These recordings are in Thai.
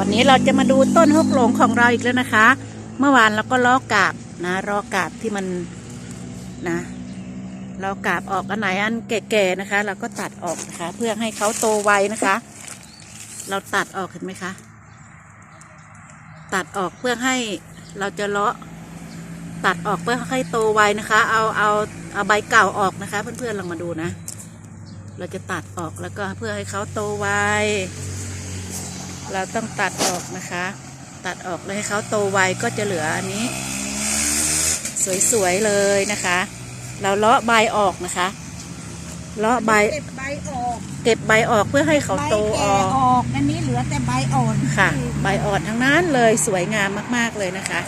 วันนี้เราจะมาดูต้นฮกหลงของเราอีกแล้วนะคะ เมื่อวานเราก็ล้อกาบนะลอกาบที่มันนะล้อกาบออกอันไหนอันแก่ๆนะคะ เราก็ตัดออกนะคะ เพื่อให้เขาโตไวนะคะ เราตัดออกเห็นไหมคะตัดออกเพื่อให้เราจะเลาะตัดออกเพื่อให้โตไวนะคะ เอาเอาเอาใบเก่าออกนะคะ เพื่อนๆลองมาดูนะ เราจะตัดออกแล้วก็เพื่อให้เขาโตไว เราต้องตัดออกนะคะ ตัดออกแล้วให้เขาโตไวก็จะเหลืออันนี้ สวยๆเลยนะคะ เราเลาะใบออกนะคะเลาะใบเก็บใบออกเก็บใบออกเพื่อให้เขาใบโตอแก่อกออกอันนี้เหลือแต่ใบอ่อนค่ะ ใบอ่อนทั้งนั้นเลยสวยงามมากๆเลยนะคะ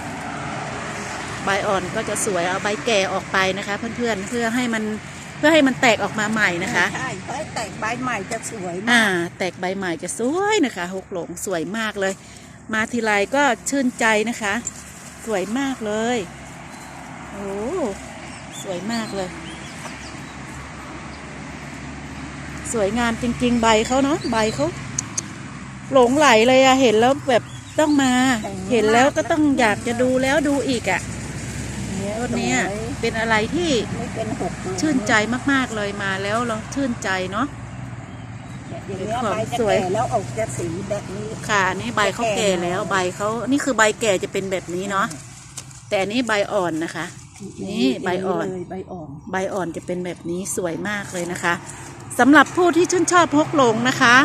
ใบอ่อนก็จะสวยเอาใบแก่ออกไปนะคะ เพื่อนๆเพื่อให้มัน เพื่อให้มันแตกออกมาใหม่นะคะ ใช่เพราะแตกใบใหม่จะสวยอ่ามากแตกใบใหม่จะสวยนะคะ หกหลงสวยมากเลย มาทีไรก็ชื่นใจนะคะ สวยมากเลยโอ้สวยมากเลย สวยงามจริง ๆ ใบเขาเนาะใบเขาหลงไหลเลยอะเห็นแล้วแบบต้องมา เห็นแล้วก็ต้องอยากจะดูแล้วดูอีกอะ เนี่ยต้นเนี้ยสวยเป็นอะไรที่ไม่เป็นหกเลยชื่นใจมากๆเลยมาแล้วเราชื่นใจเนาะอย่างเงี้ยของใบจะสวยแก่แล้วออกจะสีแบบนี้ ค่ะอันนี่ใบเขาแก่แล้วใบเขานี่คือใบแก่จะเป็นแบบนี้เนาะแต่อันนี้ใบอ่อนนะคะ นี่ใบอ่อนเลยใบอ่อนใบอ่อนจะเป็นแบบนี้สวยมากเลยนะคะสำหรับผู้ที่ชื่นชอบพกหลงนะคะ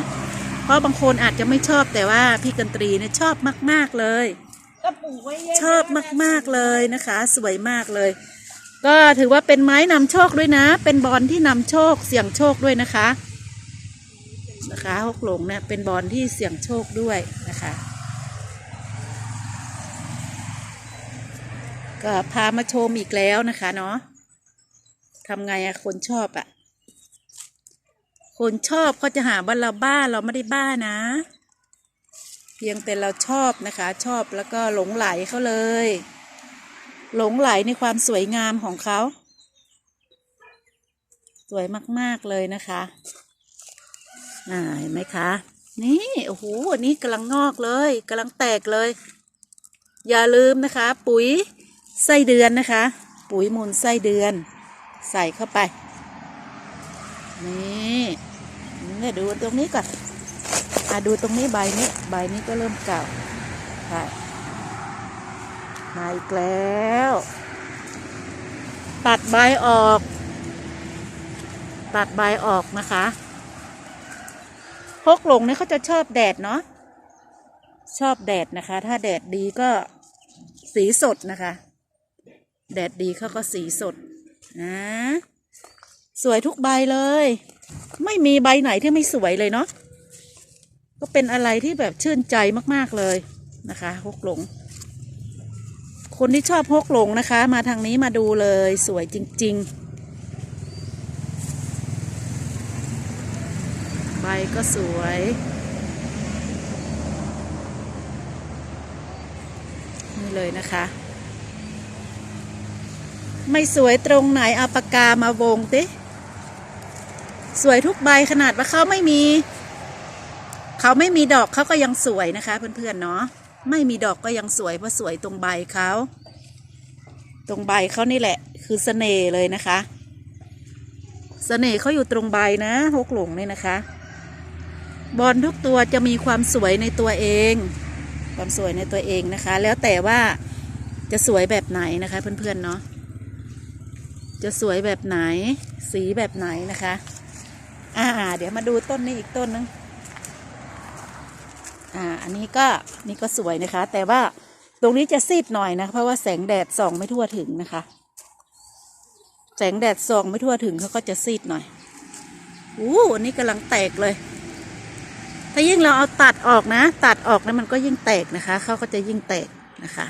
เพราะบางคนอาจจะไม่ชอบแต่ว่าพี่กันตรีเนี่ยชอบมาก ๆ เลย ก็ปลูกไว้เยอะชอบมาก ๆเลยนะคะ สวยมากเลย ก็ถือว่าเป็นไม้นำโชคด้วยนะ เป็นบอลที่นำโชคเสี่ยงโชคด้วยนะคะนะคะฮกหลงเนี่ยเป็นบอลที่เสี่ยงโชคด้วยนะคะ ก็พามาชมอีกแล้วนะคะเนาะทำไงอะคนชอบอะคนชอบก็จะหาว่าเราบ้าเราไม่ได้บ้านะ พียงแต่เราชอบนะคะชอบแล้วก็หลงไหลเขาเลย หลงไหลในความสวยงามของเขา สวยมากๆเลยนะคะอ่าเห็นไหมคะ นี่โอ้โหอันนี้กำลังงอกเลยกำลังแตกเลย อย่าลืมนะคะ ปุ๋ยไส้เดือนนะคะ ปุ๋ยมูลไส้เดือน ใส่เข้าไป นี่เนี่ยดูตรงนี้ก่อน อะดูตรงนี้ใบนี้ ใบนี้ก็เริ่มเก่าค่ะมาอีกแล้ว ตัดใบออก ตัดใบออกนะคะพกหลงนี่เขาจะชอบแดดเนาะชอบแดดนะคะ ถ้าแดดดีก็สีสดนะคะ แดดดีเขาก็สีสดนะสวยทุกใบเลย ไม่มีใบไหนที่ไม่สวยเลยเนาะ ก็เป็นอะไรที่แบบชื่นใจมากๆเลยนะคะฮกหลง คนที่ชอบฮกหลงนะคะ มาทางนี้มาดูเลยสวยจริง ๆ ใบก็สวยนี่เลยนะคะ ไม่สวยตรงไหนเอาปากกามาวงติสวยทุกใบขนาดว่าเขาไม่มี เขาไม่มีดอกเขาก็ยังสวยนะคะ เพื่อนๆเนาะไม่มีดอกก็ยังสวยเพราะสวยตรงใบเขาตรงใบเขานี่แหละ คือเสน่ห์เลยนะคะเสน่ห์เขาอยู่ตรงใบนะฮกหลงนี่นะคะ บอลทุกตัวจะมีความสวยในตัวเอง ความสวยในตัวเองนะคะ แล้วแต่ว่าจะสวยแบบไหนนะคะ เพื่อนๆเนาะจะสวยแบบไหน สีแบบไหนนะคะ อ่า เดี๋ยวมาดูต้นนี้อีกต้นนึง อ่าอันนี้ก็นี่ก็สวยนะคะ แต่ว่าตรงนี้จะซีดหน่อยนะ เพราะว่าแสงแดดส่องไม่ทั่วถึงนะคะ แสงแดดส่องไม่ทั่วถึงเขาก็จะซีดหน่อยอู้อันนี้กำลังแตกเลย ถ้ายิ่งเราเอาตัดออกนะ ตัดออกนะมันก็ยิ่งแตกนะคะเขาก็จะยิ่งแตกนะคะ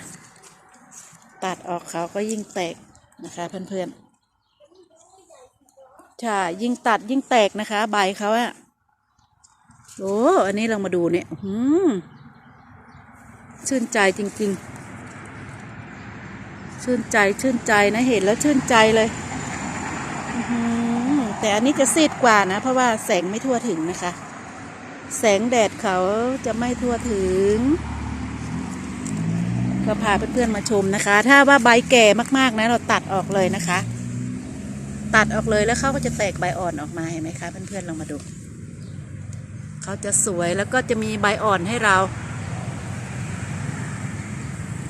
ตัดออกเขาก็ยิ่งแตกนะคะเพื่อนๆใช่ยิ่งตัดยิ่งแตกนะคะ ใบเขาอะ โอ้อันนี้เรามาดูเนี่ยอืมชื่นใจจริง ๆ ชื่นใจชื่นใจนะเห็นแล้วชื่นใจเลยแต่อันนี้จะซีดกว่านะ เพราะว่าแสงไม่ทั่วถึงนะคะ แสงแดดเขาจะไม่ทั่วถึง ก็พาเพื่อนๆมาชมนะคะ ถ้าว่าใบแก่มากๆนะ เราตัดออกเลยนะคะ ตัดออกเลยแล้วเขาก็จะแตกใบอ่อนออกมาเห็นไหมคะเพื่อนๆลองมาดู เขาจะสวยแล้วก็จะมีใบอ่อนให้เรา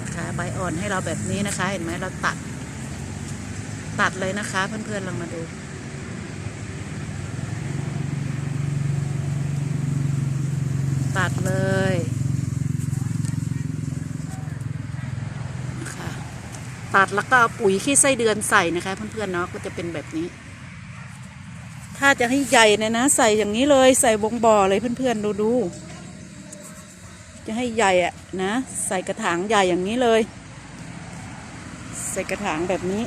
นะคะใบอ่อนให้เราแบบนี้นะคะ เห็นไหมเราตัด ตัดเลยนะคะ เพื่อนๆลองมาดูตัดเลยนะคะตัดแล้วก็เอาปุ๋ยขี้ไส้เดือนใส่นะคะ เพื่อนๆเนาะก็จะเป็นแบบนี้ ถ้าจะให้ใหญ่เนี่ยนะ ใส่อย่างนี้เลยใส่วงบ่อเลยเพื่อนๆดูดูจะให้ใหญ่อะนะ ใส่กระถางใหญ่อย่างนี้เลย ใส่กระถางแบบนี้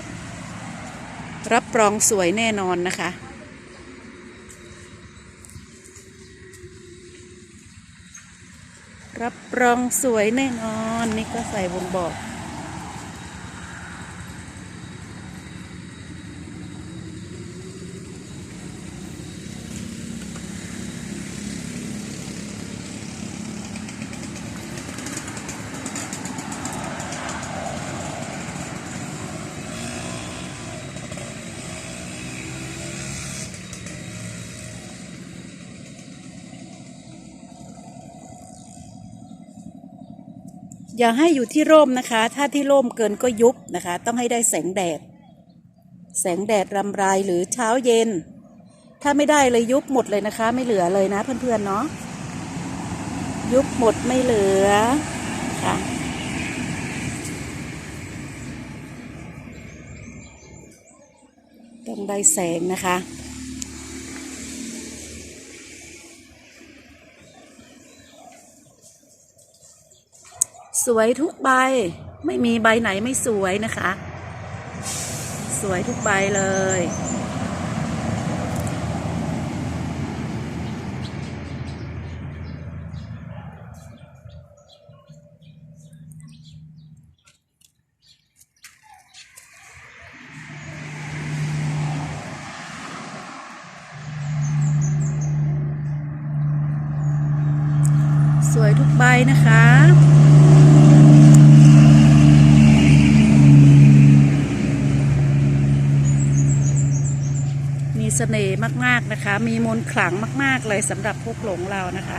รับรองสวยแน่นอนนะคะ รับรองสวยแน่นอน นี่ก็ใส่วงบอก อย่าให้อยู่ที่ร่มนะคะ ถ้าที่ร่มเกินก็ยุบนะคะ ต้องให้ได้แสงแดด แสงแดดรำไรหรือเช้าเย็น ถ้าไม่ได้เลยยุบหมดเลยนะคะ ไม่เหลือเลยนะเพื่อนๆเนาะยุบหมดไม่เหลือค่ะต้องได้แสงนะคะ สวยทุกใบ ไม่มีใบไหนไม่สวยนะคะ สวยทุกใบเลย สวยทุกใบนะคะ มีเส น่ห์มากๆนะคะ มีมนต์ขลังมาก ๆ เลยสำหรับพวกหลงเรานะคะ